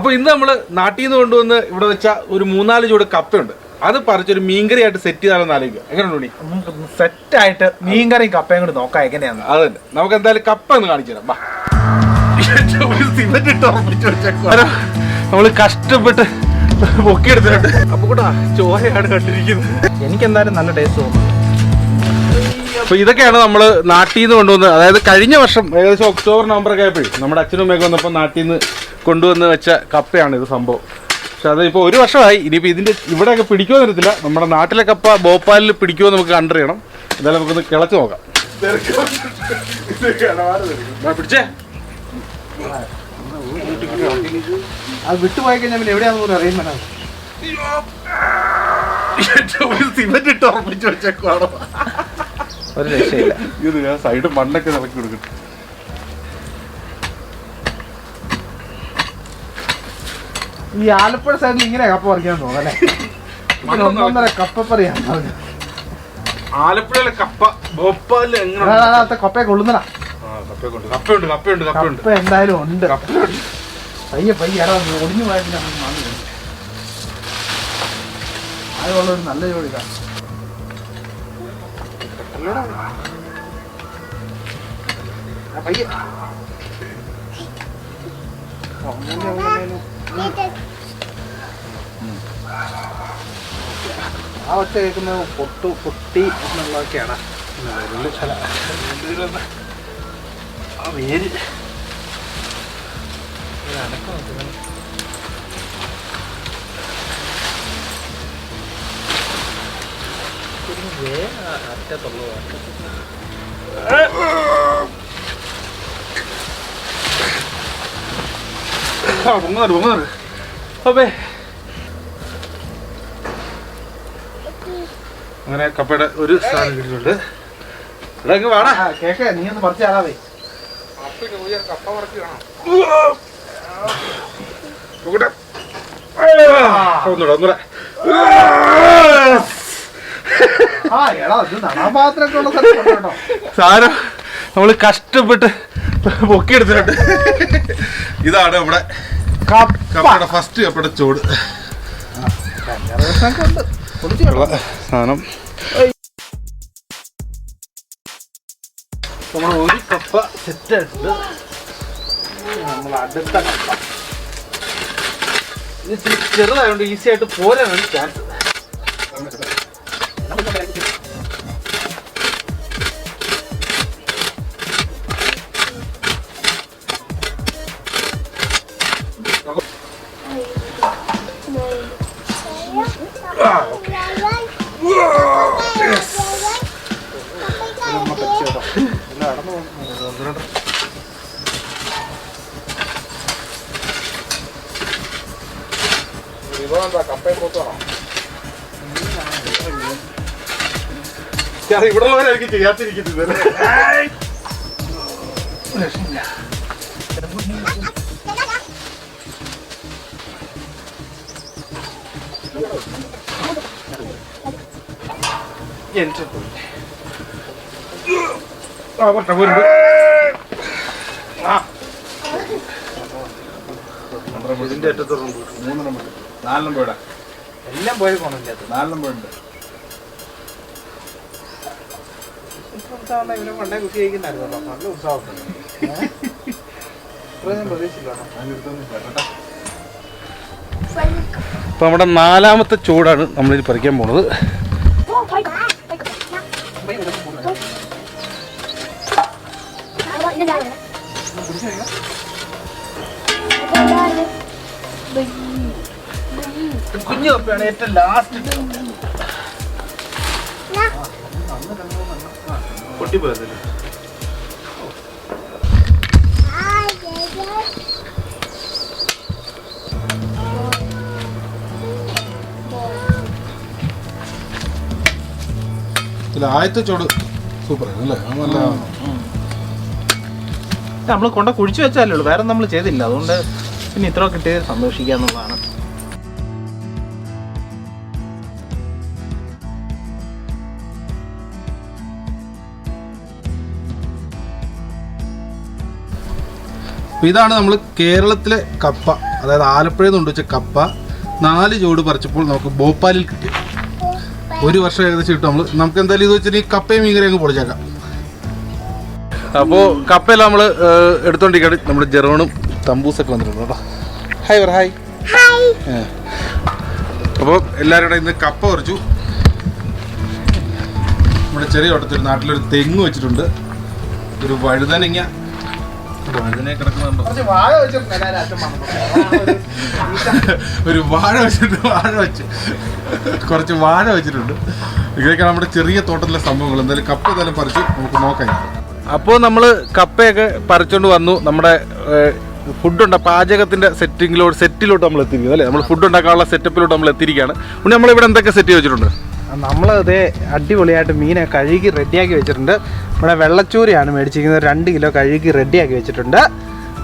അപ്പൊ ഇന്ന് നമ്മൾ നാട്ടിൽ നിന്ന് കൊണ്ടുവന്ന് ഇവിടെ വെച്ച ഒരു മൂന്നാൽ ചൂട് കപ്പയുണ്ട്. അത് പറിച്ചൊരു മീൻകറി ആയിട്ട് സെറ്റ് ചെയ്താലെന്ന് ആലോചിക്കുക. എങ്ങനെയുണ്ട് സെറ്റ് ആയിട്ട് മീൻകറിയും കപ്പയും കൂടി നോക്കാം എങ്ങനെയാണ് അത് തന്നെ. നമുക്ക് എന്തായാലും കപ്പ ഒന്ന് കാണിച്ചു തരാം. നമ്മൾ കഷ്ടപ്പെട്ട് പൊക്കിയെടുത്തിട്ടുണ്ട്. അപ്പൊ കൂടാ ചോരയാണ് കണ്ടിരിക്കുന്നത്. എനിക്ക് എന്തായാലും നല്ല ടേസ്റ്റ് തോന്നുന്നു. അപ്പൊ ഇതൊക്കെയാണ് നമ്മൾ നാട്ടിൽ നിന്ന് കൊണ്ടുവന്നത് അതായത് കഴിഞ്ഞ വർഷം ഏകദേശം ഒക്ടോബർ നവംബർ ഒക്കെ ആയപ്പോഴും നമ്മുടെ അച്ഛനും അമ്മയൊക്കെ വന്നപ്പോൾ നാട്ടിൽ നിന്ന് കൊണ്ടുവന്ന് വെച്ച കപ്പയാണ് ഇത് സംഭവം. പക്ഷെ അത് ഇപ്പോൾ ഒരു വർഷമായി. ഇനിയിപ്പോൾ ഇതിന്റെ ഇവിടെയൊക്കെ പിടിക്കുമോ തരത്തില്ല നമ്മുടെ നാട്ടിലെ കപ്പ ഭോപ്പാലിൽ പിടിക്കുമോ നമുക്ക് കണ്ടറിയണം. എന്തായാലും നമുക്കൊന്ന് കിളച്ച് നോക്കാം. പിടിച്ചേ. അത് വിട്ടുപോയി കഴിഞ്ഞാൽ പിന്നെ എവിടെയാണെന്ന് പോലും അറിയുന്ന സിമന്റ് ഇട്ട് ഉറപ്പിച്ച് വെച്ചേക്കുവാണോ? ഒരു രക്ഷയില്ല. ഇത് ഞാൻ സൈഡ് മണ്ണൊക്കെ നിറക്കി കൊടുക്കട്ടെ ഈ ആലപ്പുഴ സൈഡിൽ ഇങ്ങനെ കപ്പ പറിക്കാൻ തോന്നല്ലേ ഒന്നൊന്നര കപ്പ പറയാൻ ആലപ്പുഴയിലെ കപ്പ ഭോപ്പാലിൽ എങ്ങനെ കപ്പയെ കൊള്ളുന്നടാ. കപ്പയുണ്ട് കപ്പയുണ്ട് കപ്പയുണ്ട്. കപ്പ എന്തായാലും ഉണ്ട്. കപ്പയുണ്ട്. പയ്യെ പയ്യെ എടാ ഒടിഞ്ഞു പോയാൽ അതുള്ള ഒരു നല്ല ജോലി പയ്യെ. ആ ഒറ്റ കേൾക്കുന്നത് പൊട്ടു പൊട്ടി എന്നുള്ളതൊക്കെയാണ്. ചില ആ വേര് ആ, പൊങ്ങുന്നുണ്ട്, പൊങ്ങുന്നുണ്ട്. അപ്പേ അങ്ങനെ കപ്പയുടെ ഒരു സാധനം കിട്ടിയിട്ടുണ്ട്. ഇവിടെ അങ്ങ് വേണ കേക്ക് നീ ഒന്ന് പറിച്ച് തരാവേ ഒന്നുകൂടെ ഒന്നുകൂടെ. സാരം നമ്മൾ കഷ്ടപ്പെട്ട് പൊക്കിയെടുത്തിട്ടുണ്ട്. ഇതാണ് നമ്മുടെ കപ്പയുടെ ഫസ്റ്റ് കപ്പയുടെ ചോട്. സാധനം. നമ്മൾ ഒരു കപ്പ സെറ്റ് ആയിട്ടുണ്ട്. നമ്മൾ അടുത്ത കപ്പ. ഇത് ചെറുതായതുകൊണ്ട് ഈസി ആയിട്ട് പോരാനാണ് ചാൻസ് ഇവിടെ ഉള്ളവരായിരിക്കും ചെയ്യാത്തിരിക്കുന്നത്. ആ പോട്ടെ പോരുണ്ട് ഇതിന്റെ മൂന്ന് നമ്പർ നാല് നമ്പർ എല്ലാം പോയി കോണില്ലാത്ത നാല് നമ്പർ ഉണ്ട് ഇവനെ പണ്ടേ കുത്തി കഴിക്കുന്നായിരുന്നല്ലോ നല്ല ഉത്സാഹം ഇത്ര ഞാൻ പ്രതീക്ഷിച്ചില്ല കേട്ടോ. അപ്പൊ നമ്മുടെ നാലാമത്തെ ചൂടാണ് നമ്മളിത് പറിക്കാൻ പോണത്. കുഞ്ഞു കപ്പയാണ് ഏറ്റവും ലാസ്റ്റ് പൊട്ടിപ്പോയതല്ലേ ഇതിൽ ആദ്യത്തെ ചോട് സൂപ്പറാണ് അല്ലേ? നല്ല നമ്മൾ കൊണ്ട കുഴിച്ചു വെച്ചാലേ ഉള്ളൂ. വേറെ നമ്മൾ ചെയ്തില്ല. അതുകൊണ്ട് പിന്നെ ഇത്ര കിട്ടിയത് സന്തോഷിക്കുക എന്നുള്ളതാണ് അപ്പൊ ഇതാണ് നമ്മൾ കേരളത്തിലെ കപ്പ അതായത് ആലപ്പുഴയിൽ നിന്ന് കൊണ്ടുവച്ച കപ്പ. നാല് ചൂട് പറിച്ചപ്പോൾ നമുക്ക് ഭോപ്പാലിൽ കിട്ടി. ഒരു വർഷം ഏകദേശം കിട്ടും നമ്മൾ നമുക്ക് എന്തായാലും ഇത് വെച്ചിട്ട് ഈ കപ്പയും മീൻകറി അങ്ങ് പൊളിച്ചേക്കാം. അപ്പോൾ കപ്പയെല്ലാം നമ്മൾ എടുത്തോണ്ടിരിക്കുകയാണ് നമ്മുടെ ജെറോണും തമ്പൂസൊക്കെ വന്നിട്ടുണ്ട് കേട്ടോ. ഹായ് പറ ഹായ് അപ്പോൾ എല്ലാവരും കൂടെ ഇന്ന് കപ്പ പറിച്ചു. നമ്മുടെ ചെറിയ ഓട്ടത്തിൽ നാട്ടിലൊരു തെങ്ങ് വെച്ചിട്ടുണ്ട്. ഒരു വഴുതനങ്ങ ഒരു വാഴ വെച്ചിട്ട് വാഴ വെച്ച്. കുറച്ച് വാഴ വെച്ചിട്ടുണ്ട്. ഇതൊക്കെ നമ്മുടെ ചെറിയ തോട്ടത്തിലെ സംഭവങ്ങൾ. എന്തായാലും കപ്പ തന്നെ പറിച്ച് നമുക്ക് നോക്കാം. അപ്പോൾ നമ്മൾ കപ്പയൊക്കെ പറിച്ചുകൊണ്ട് വന്നു. നമ്മുടെ ഫുഡുണ്ട പാചകത്തിന്റെ സെറ്റിങ്ങിലോട്ട് സെറ്റിലോട്ട് നമ്മൾ എത്തിയിരിക്കുന്നു അല്ലേ? നമ്മൾ ഫുഡ് ഉണ്ടാക്കാനുള്ള സെറ്റപ്പിലോട്ട് നമ്മൾ എത്തിയിരിക്കുകയാണ് നമ്മൾ നമ്മളിവിടെ എന്തൊക്കെ സെറ്റ് വെച്ചിട്ടുണ്ട്? നമ്മൾ ഇതേ അടിപൊളിയായിട്ട് മീനെ കഴുകി റെഡിയാക്കി വെച്ചിട്ടുണ്ട്. നമ്മുടെ വെള്ളച്ചൂരയാണ് മേടിച്ചിരിക്കുന്നത്. രണ്ട് കിലോ കഴുകി റെഡിയാക്കി വെച്ചിട്ടുണ്ട്.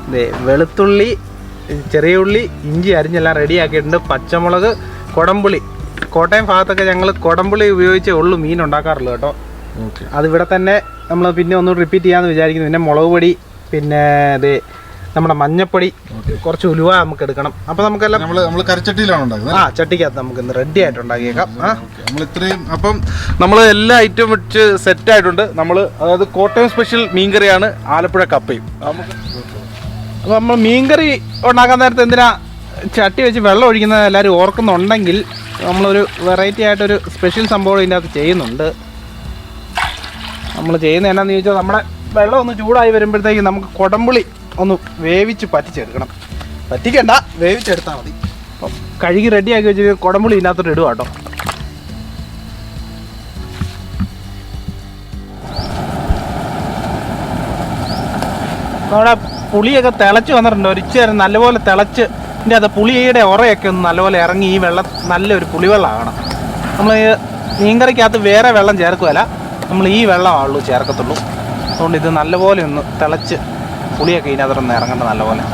ഇതേ വെളുത്തുള്ളി ചെറിയ ഉള്ളി ഇഞ്ചി അരിഞ്ഞെല്ലാം റെഡിയാക്കിയിട്ടുണ്ട്. പച്ചമുളക് കൊടംപുളി. കോട്ടയം ഭാഗത്തൊക്കെ ഞങ്ങൾ കൊടംപുളി ഉപയോഗിച്ചേ ഉള്ളു മീൻ ഉണ്ടാക്കാറുള്ളൂ കേട്ടോ. അതിവിടെ തന്നെ നമ്മൾ പിന്നെ ഒന്ന് റിപ്പീറ്റ് ചെയ്യാമെന്ന് വിചാരിക്കുന്നു. പിന്നെ മുളക് പൊടി പിന്നെ ഇതേ നമ്മുടെ മഞ്ഞപ്പൊടി കുറച്ച് ഉലുവ നമുക്ക് എടുക്കണം. അപ്പൊ നമുക്കെല്ലാം നമ്മൾ നമ്മൾ കരച്ചട്ടിയിലാണ് ഉണ്ടാക്കുന്നത് ആ ചട്ടിക്കകത്ത് നമുക്ക് ഇന്ന് റെഡി ആയിട്ട് ഉണ്ടാക്കിയേക്കാം. നമ്മൾ ഇത്രയും അപ്പം നമ്മൾ എല്ലാ ഐറ്റം വെച്ച് സെറ്റ് ആയിട്ടുണ്ട്. നമ്മൾ അതായത് കോട്ടയം സ്പെഷ്യൽ മീൻകറിയാണ് ആലപ്പുഴ കപ്പയും. അപ്പോൾ നമ്മൾ മീൻകറി ഉണ്ടാക്കാൻ നേരത്തെ എന്തിനാ ചട്ടി വെച്ച് വെള്ളം ഒഴിക്കുന്നത് എല്ലാവരും ഓർക്കുന്നുണ്ടെങ്കിൽ നമ്മളൊരു വെറൈറ്റി ആയിട്ടൊരു സ്പെഷ്യൽ സംഭവം ഇതിന്റെ അകത്ത് ചെയ്യുന്നുണ്ട്. നമ്മൾ ചെയ്യുന്നത് എന്നാന്ന് ചോദിച്ചാൽ നമ്മുടെ വെള്ളം ഒന്ന് ചൂടായി വരുമ്പോഴത്തേക്ക് നമുക്ക് കുടംപുളി ഒന്ന് വേവിച്ച് പറ്റിച്ചെടുക്കണം. പറ്റിക്കണ്ട വേവിച്ചെടുത്താൽ മതി. അപ്പം കഴുകി റെഡിയാക്കി വെച്ച് കുടംപുളി ഇതിനകത്തോട്ട് ഇടുക കേട്ടോ. നമ്മുടെ പുളിയൊക്കെ തിളച്ച് വന്നിട്ടുണ്ട്. ഒരിച്ചു നേരം നല്ലപോലെ തിളച്ച് ഇതിന്റെ അത് പുളിയുടെ ഉറയൊക്കെ ഒന്ന് നല്ലപോലെ ഇറങ്ങി ഈ വെള്ളം നല്ലൊരു പുളിവെള്ളമാകണം നമ്മൾ മീൻകറിക്കകത്ത് വേറെ വെള്ളം ചേർക്കുകയല്ല. നമ്മൾ ഈ വെള്ളമാണുള്ളൂ ചേർക്കത്തുള്ളൂ. അതുകൊണ്ട് ഇത് നല്ലപോലെ ഒന്ന് തിളച്ച് പുളിയൊക്കെ ഇതിനകത്തൊന്ന് ഇറങ്ങണ്ട നല്ലപോലെ.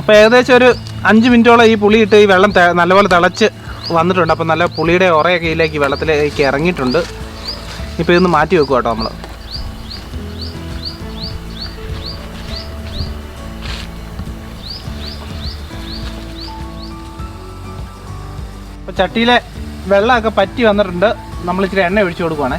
അപ്പോൾ ഏകദേശം ഒരു അഞ്ച് മിനിറ്റോളം ഈ പുളി ഇട്ട് ഈ വെള്ളം നല്ലപോലെ തിളച്ച് വന്നിട്ടുണ്ട്. അപ്പോൾ നല്ല പുളിയുടെ ഉറയൊക്കെ ഇതിലേക്ക് വെള്ളത്തിലേക്ക് ഇറങ്ങിയിട്ടുണ്ട്. ഇപ്പോൾ ഇതൊന്ന് മാറ്റി വെക്കുക കേട്ടോ നമ്മൾ അപ്പോൾ ചട്ടിയിലെ വെള്ളമൊക്കെ പറ്റി വന്നിട്ടുണ്ട്. നമ്മൾ ഇച്ചിരി എണ്ണ ഒഴിച്ചു കൊടുക്കുവാണേ.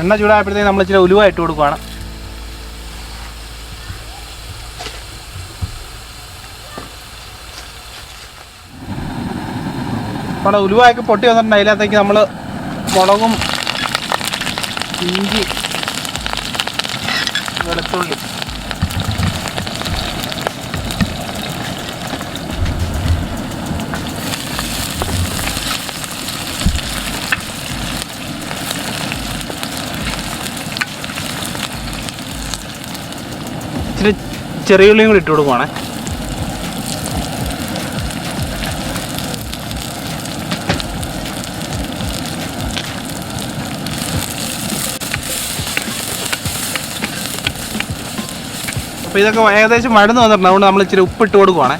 എണ്ണ ചൂടായപ്പോഴത്തേക്ക് നമ്മൾ ഇച്ചിരി ഉലുവ ഇട്ട് കൊടുക്കുവാണ്. നമ്മുടെ ഉലുവയൊക്കെ പൊട്ടി വന്നിട്ടുണ്ട്. അതിനകത്തേക്ക് നമ്മൾ മുളകും ഇഞ്ചി വെളുത്തുള്ളി ഇച്ചിരി ചെറിയ ഉള്ളിയും കൂടി ഇട്ട് കൊടുക്കുവാണേ. അപ്പോൾ ഇതൊക്കെ ഏകദേശം മഴന്ന് വന്നിട്ടുണ്ട്. അതുകൊണ്ട് നമ്മൾ ഇച്ചിരി ഉപ്പിട്ട് കൊടുക്കുവാണേ.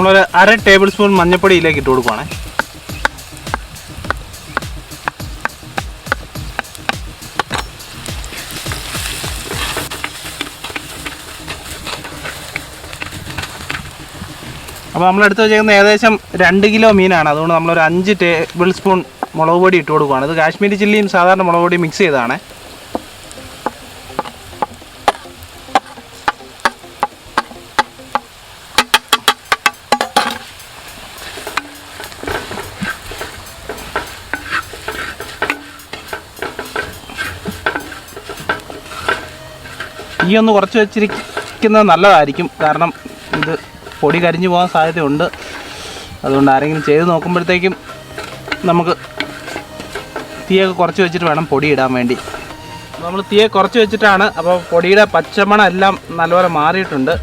നമ്മളൊരു അര ടേബിൾ സ്പൂൺ മഞ്ഞൾപ്പൊടി ഇതിലേക്ക് ഇട്ട് കൊടുക്കുവാണേ. അപ്പോൾ നമ്മൾ എടുത്ത് വെച്ചേക്കുന്നത് ഏകദേശം രണ്ട് കിലോ മീനാണ്. അതുകൊണ്ട് നമ്മളൊരു അഞ്ച് ടേബിൾ സ്പൂൺ മുളക് പൊടി ഇട്ട് കൊടുക്കുകയാണ് ഇത് കാശ്മീരി ചില്ലിയും സാധാരണ മുളക് പൊടിയും മിക്സ് ചെയ്തതാണ്. ഒന്ന് കുറച്ച് വെച്ചിരിക്കുന്നത് നല്ലതായിരിക്കും. കാരണം ഇത് പൊടി കരിഞ്ഞു പോകാൻ സാധ്യതയുണ്ട്. അതുകൊണ്ട് ആരെങ്കിലും ചെയ്ത് നോക്കുമ്പോഴത്തേക്കും നമുക്ക് തീയൊക്കെ കുറച്ച് വെച്ചിട്ട് വേണം പൊടി ഇടാൻ വേണ്ടി. നമ്മൾ തീയെ കുറച്ച് വെച്ചിട്ടാണ്. അപ്പോൾ പൊടിയുടെ പച്ചമണം എല്ലാം നല്ലപോലെ മാറിയിട്ടുണ്ട്.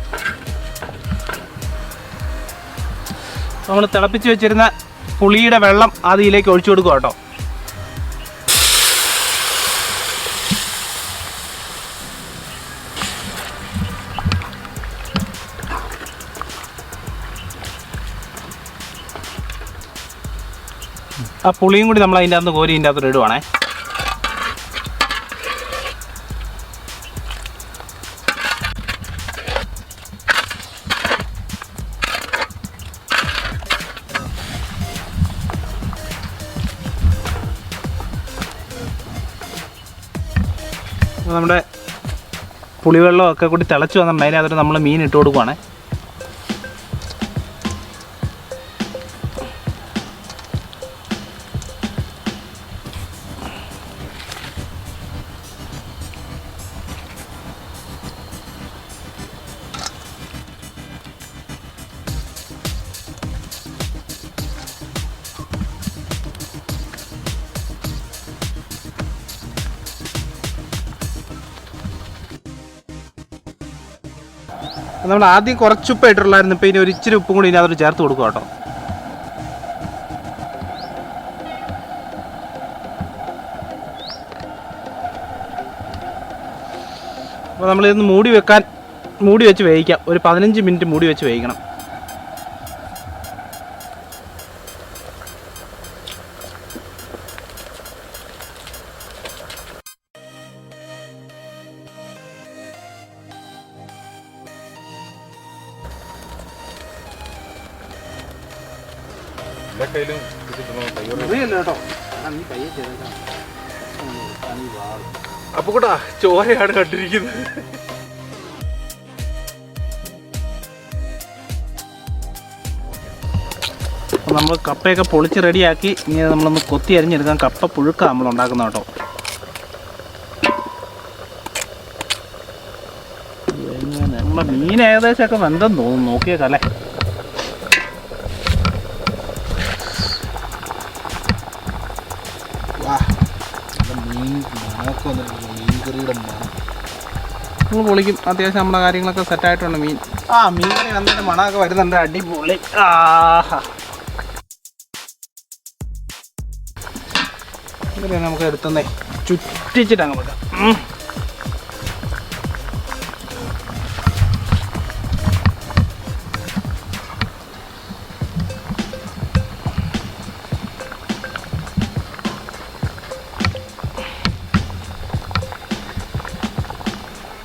നമ്മൾ തിളപ്പിച്ച് വെച്ചിരുന്ന പുളിയുടെ വെള്ളം അതിലേക്ക് ഒഴിച്ചു കൊടുക്കുക കേട്ടോ. ആ പുളിയും കൂടി നമ്മൾ അതിന്റെ അകത്ത് കോരി ഇതിന്റെ അകത്ത് ഇടുവാണേ. നമ്മുടെ പുളിവെള്ളമൊക്കെ കൂടി തിളച്ച് വന്നിട്ടുണ്ട് അതിനകത്ത് നമ്മൾ മീൻ ഇട്ട് കൊടുക്കുവാണേ. നമ്മൾ ആദ്യം കുറച്ച് ഉപ്പ് ഇട്ടിട്ടുള്ളായിരുന്നു. ഇപ്പം ഇനി ഒരു ഇച്ചിരി ഉപ്പും കൂടി ഇനി അതൊരു ചേർത്ത് കൊടുക്കുക കേട്ടോ. അപ്പോൾ നമ്മളിതൊന്ന് മൂടി വെക്കാൻ മൂടി വെച്ച് വേവിക്കാം. ഒരു പതിനഞ്ച് മിനിറ്റ് മൂടി വെച്ച് വേവിക്കണം. അപ്പൊ കൂടാ ചോരയാണ് കണ്ടിരിക്കുന്നത്. നമ്മൾ കപ്പയൊക്കെ പൊളിച്ച് റെഡിയാക്കി ഇനി നമ്മളൊന്ന് കൊത്തി അരിഞ്ഞെടുക്കാം. കപ്പ പുഴുക്ക നമ്മൾ ഉണ്ടാക്കുന്ന കേട്ടോ. നമ്മളെ മീൻ ഏകദേശമൊക്കെ വെന്തെന്ന് തോന്നുന്നു. നോക്കിയേക്കല്ലേ നമ്മൾ പൊളിക്കും. അത്യാവശ്യം നമ്മുടെ കാര്യങ്ങളൊക്കെ സെറ്റായിട്ടുണ്ട് മീൻ. ആ മീൻ കറി വന്നിട്ട് മണമൊക്കെ വരുന്നുണ്ട്. അടിപൊളി. ആഹാ. നമുക്ക് എടുത്തുന്നേ. ചുറ്റിച്ചിട്ട് അങ്ങ് വെക്കാം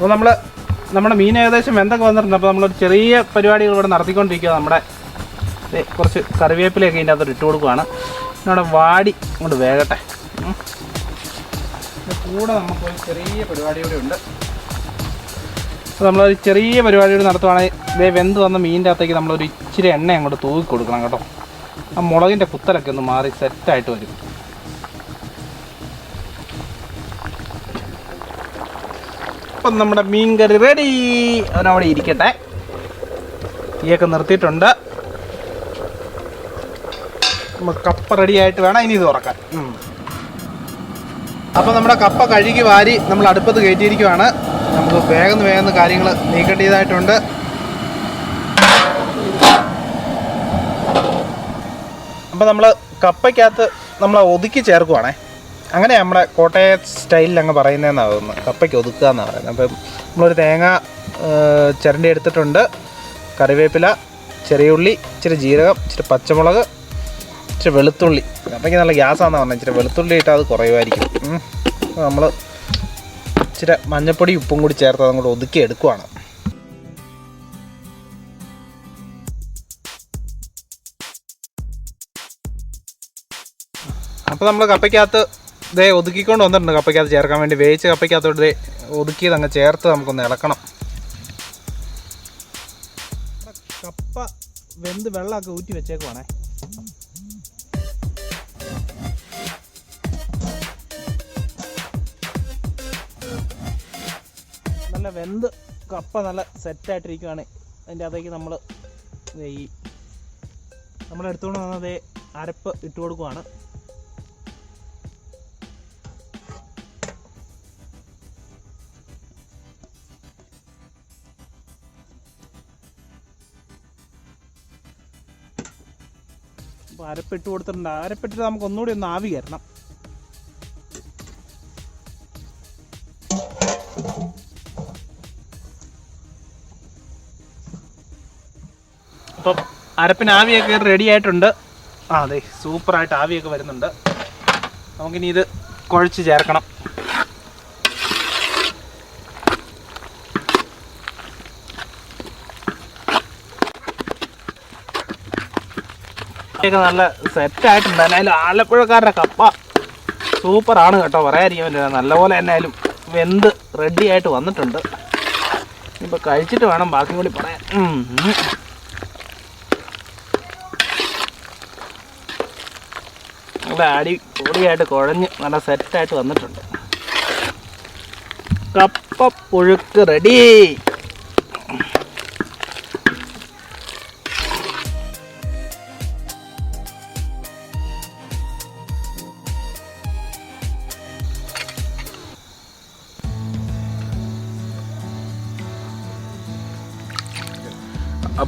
അപ്പോൾ നമ്മൾ നമ്മുടെ മീൻ ഏകദേശം വെന്തൊക്കെ വന്നിട്ടുണ്ട്. അപ്പോൾ നമ്മളൊരു ചെറിയ പരിപാടികൾ ഇവിടെ നടത്തിക്കൊണ്ടിരിക്കുക നമ്മുടെ കുറച്ച് കറിവേപ്പിലയൊക്കെ ഇതിന്റെ അകത്തോട്ട് ഇട്ട് കൊടുക്കുകയാണ് നമ്മുടെ വാടി കൊണ്ട് വേകട്ടെ. കൂടെ നമുക്ക് ഒരു ചെറിയ പരിപാടി കൂടെ ഉണ്ട്. അപ്പോൾ നമ്മളൊരു ചെറിയ പരിപാടി കൂടി നടത്തുവാണെങ്കിൽ ഇതേ വെന്ത് വന്ന മീനിന്റെ അകത്തേക്ക് നമ്മളൊരു ഇച്ചിരി എണ്ണ അങ്ങോട്ട് തൂക്കി കൊടുക്കണം കേട്ടോ. ആ മുളകിന്റെ കുത്തലൊക്കെ ഒന്ന് മാറി സെറ്റായിട്ട് വരും. അപ്പം നമ്മുടെ മീൻ കറി റെഡി അവനവിടെ ഇരിക്കട്ടെ. തീയൊക്കെ നിർത്തിയിട്ടുണ്ട്. നമുക്ക് കപ്പ റെഡി ആയിട്ട് വേണം. ഇനി ഇത് തുറക്കാൻ. അപ്പോൾ നമ്മുടെ കപ്പ കഴുകി വാരി നമ്മൾ അടുപ്പത്ത് കയറ്റിയിരിക്കുവാണ്. നമുക്ക് വേഗം വേഗം കാര്യങ്ങൾ നീക്കേണ്ടതായിട്ടുണ്ട്. അപ്പോൾ നമ്മൾ കപ്പയ്ക്കകത്ത് നമ്മൾ ഒതുക്കി ചേർക്കുവാണേ. അങ്ങനെ നമ്മുടെ കോട്ടയ സ്റ്റൈലിൽ അങ്ങ് പറയുന്നതെന്നാണ് തോന്നുന്നത്. കപ്പയ്ക്ക് ഒതുക്കുക എന്നാണ് പറയുന്നത്. അപ്പം നമ്മളൊരു തേങ്ങ ചിരണ്ടി എടുത്തിട്ടുണ്ട്. കറിവേപ്പില ചെറിയ ഉള്ളി ഇച്ചിരി ജീരകം ഇച്ചിരി പച്ചമുളക് ഇച്ചിരി വെളുത്തുള്ളി. കപ്പയ്ക്ക് നല്ല ഗ്യാസാണെന്ന് പറഞ്ഞത്. ഇച്ചിരി വെളുത്തുള്ളി ഇട്ടാൽ അത് കുറയുമായിരിക്കും. നമ്മൾ ഇച്ചിരി മഞ്ഞപ്പൊടി ഉപ്പും കൂടി ചേർത്ത് അതും കൂടി ഒതുക്കി എടുക്കുവാണ്. അപ്പോൾ നമ്മൾ കപ്പയ്ക്കകത്ത് ഇതേ ഒതുക്കിക്കൊണ്ട് വന്നിട്ടുണ്ട് കപ്പയ്ക്കകത്ത് ചേർക്കാൻ വേണ്ടി. വേവിച്ച് കപ്പയ്ക്കകത്തോട്ട് ഇതേ ഒതുക്കിയത് അങ്ങ് ചേർത്ത് നമുക്കൊന്ന് ഇളക്കണം. കപ്പ വെന്ത് വെള്ളമൊക്കെ ഊറ്റി വെച്ചേക്കുവാണേ. നല്ല വെന്ത് കപ്പ നല്ല സെറ്റായിട്ടിരിക്കുവാണ്. അതിന്റെ അതേക്ക് നമ്മൾ ഈ നമ്മളെടുത്തുകൊണ്ട് വന്നത് അരപ്പ് ഇട്ട് കൊടുക്കുവാണ്. അരപ്പിട്ട് കൊടുത്തിട്ടുണ്ട്. അരപ്പിട്ടിട്ട് നമുക്ക് ഒന്നുകൂടി ഒന്ന് ആവി കയറണം. അപ്പം അരപ്പിന് ആവിയൊക്കെ റെഡി ആയിട്ടുണ്ട്. ആ അതെ സൂപ്പറായിട്ട് ആവിയൊക്കെ വരുന്നുണ്ട്. നമുക്കിനി ഇത് കുഴച്ച് ചേർക്കണം. ഒക്കെ നല്ല സെറ്റ് ആയിട്ടുണ്ട്. എന്നാലും ആലപ്പുഴക്കാരുടെ കപ്പ സൂപ്പറാണ് കേട്ടോ. പറയാതിരിക്കാൻ നല്ല പോലെ എന്നാലും വെന്ത് റെഡി ആയിട്ട് വന്നിട്ടുണ്ട്. ഇപ്പൊ കഴിച്ചിട്ട് വേണം ബാക്കി കൂടി പറയാൻ. നല്ല അടി കൂടിയായിട്ട് കുഴഞ്ഞ് നല്ല സെറ്റായിട്ട് വന്നിട്ടുണ്ട്. കപ്പ പുഴുക്ക് റെഡി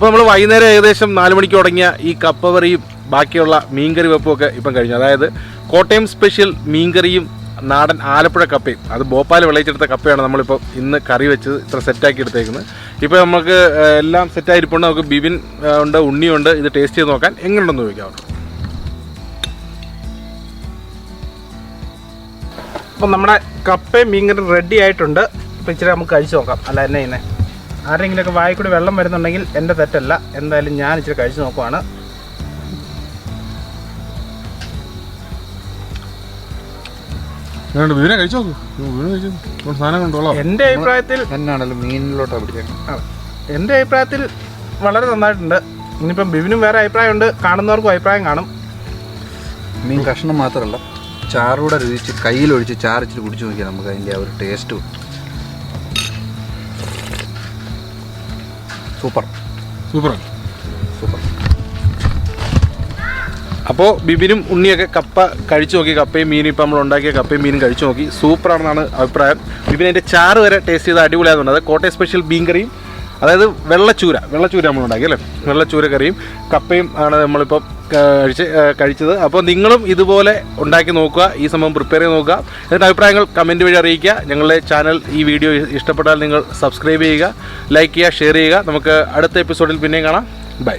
അപ്പോൾ നമ്മൾ വൈകുന്നേരം ഏകദേശം നാല് മണിക്ക് തുടങ്ങിയ ഈ കപ്പവറിയും ബാക്കിയുള്ള മീൻകറി വെപ്പും ഒക്കെ ഇപ്പം കഴിഞ്ഞു. അതായത് കോട്ടയം സ്പെഷ്യൽ മീൻകറിയും നാടൻ ആലപ്പുഴ കപ്പയും. അത് ഭോപ്പാൽ വിളയിച്ചെടുത്ത കപ്പയാണ് നമ്മളിപ്പോൾ ഇന്ന് കറി വെച്ച് ഇത്ര സെറ്റാക്കി എടുത്തേക്കുന്നത് ഇപ്പോൾ നമുക്ക് എല്ലാം സെറ്റായിരിപ്പുണ്ട്. നമുക്ക് ബിബിൻ ഉണ്ട് ഉണ്ണിയുണ്ട്. ഇത് ടേസ്റ്റ് ചെയ്ത് നോക്കാൻ എങ്ങനെയുണ്ടെന്ന് ചോദിക്കാം അപ്പം നമ്മുടെ കപ്പയും മീൻകറി റെഡി ആയിട്ടുണ്ട്. ഇപ്പം ഇച്ചിരി നമുക്ക് കഴിച്ചു നോക്കാം. അല്ല എന്നെ ഇന്നെ ആരെങ്കിലുമൊക്കെ വായിൽ കൂടി വെള്ളം വരുന്നുണ്ടെങ്കിൽ എന്റെ തെറ്റല്ല. എന്തായാലും ഞാൻ ഇച്ചിരി കഴിച്ചു നോക്കുവാണ്. എന്റെ കഴിച്ചു എന്റെ അഭിപ്രായത്തിൽ എന്നാണല്ലോ പിടിച്ചേക്കുന്നത് എന്റെ അഭിപ്രായത്തിൽ വളരെ നന്നായിട്ടുണ്ട്. ഇനിയിപ്പം ബിബിനും വേറെ അഭിപ്രായമുണ്ട്. കാണുന്നവർക്കും അഭിപ്രായം കാണും. മീൻ കഷ്ണം മാത്രമല്ല ചാറൂടെ രുചിച്ച് കയ്യിലൊഴിച്ച് ചാറിച്ചിട്ട് കുടിച്ചു നോക്കിയാൽ നമുക്ക് അതിന്റെ ആ ഒരു ടേസ്റ്റ് സൂപ്പർ. സൂപ്പർ. സൂപ്പർ. അപ്പോൾ ബിബിനും ഉണ്ണിയൊക്കെ കപ്പ കഴിച്ചു നോക്കി കപ്പയും മീനും ഇപ്പം നമ്മൾ ഉണ്ടാക്കിയ കപ്പയും മീനും കഴിച്ചു നോക്കി. സൂപ്പറാണെന്നാണ് അഭിപ്രായം. ബിബിൻ അതിന്റെ ചാറ് വരെ ടേസ്റ്റ് ചെയ്ത് അടിപൊളിയാകുന്നുണ്ട് അത് കോട്ടയം സ്പെഷ്യൽ മീൻ കറിയും അതായത് വെള്ളച്ചൂര വെള്ളച്ചൂര നമ്മൾ ഉണ്ടാക്കി അല്ലേ? വെള്ളച്ചൂര കറിയും കപ്പയും ആണ് നമ്മളിപ്പോൾ കഴിച്ച് കഴിച്ചത്. അപ്പോൾ നിങ്ങളും ഇതുപോലെ ഉണ്ടാക്കി നോക്കുക ഈ സംഭവം പ്രിപ്പയർ ചെയ്ത് നോക്കുക. എന്നിട്ട് അഭിപ്രായങ്ങൾ കമന്റ് വഴി അറിയിക്കുക. ഞങ്ങളുടെ ചാനൽ ഈ വീഡിയോ ഇഷ്ടപ്പെട്ടാൽ നിങ്ങൾ സബ്സ്ക്രൈബ് ചെയ്യുക ലൈക്ക് ചെയ്യുക ഷെയർ ചെയ്യുക. നമുക്ക് അടുത്ത എപ്പിസോഡിൽ പിന്നെയും കാണാം. ബൈ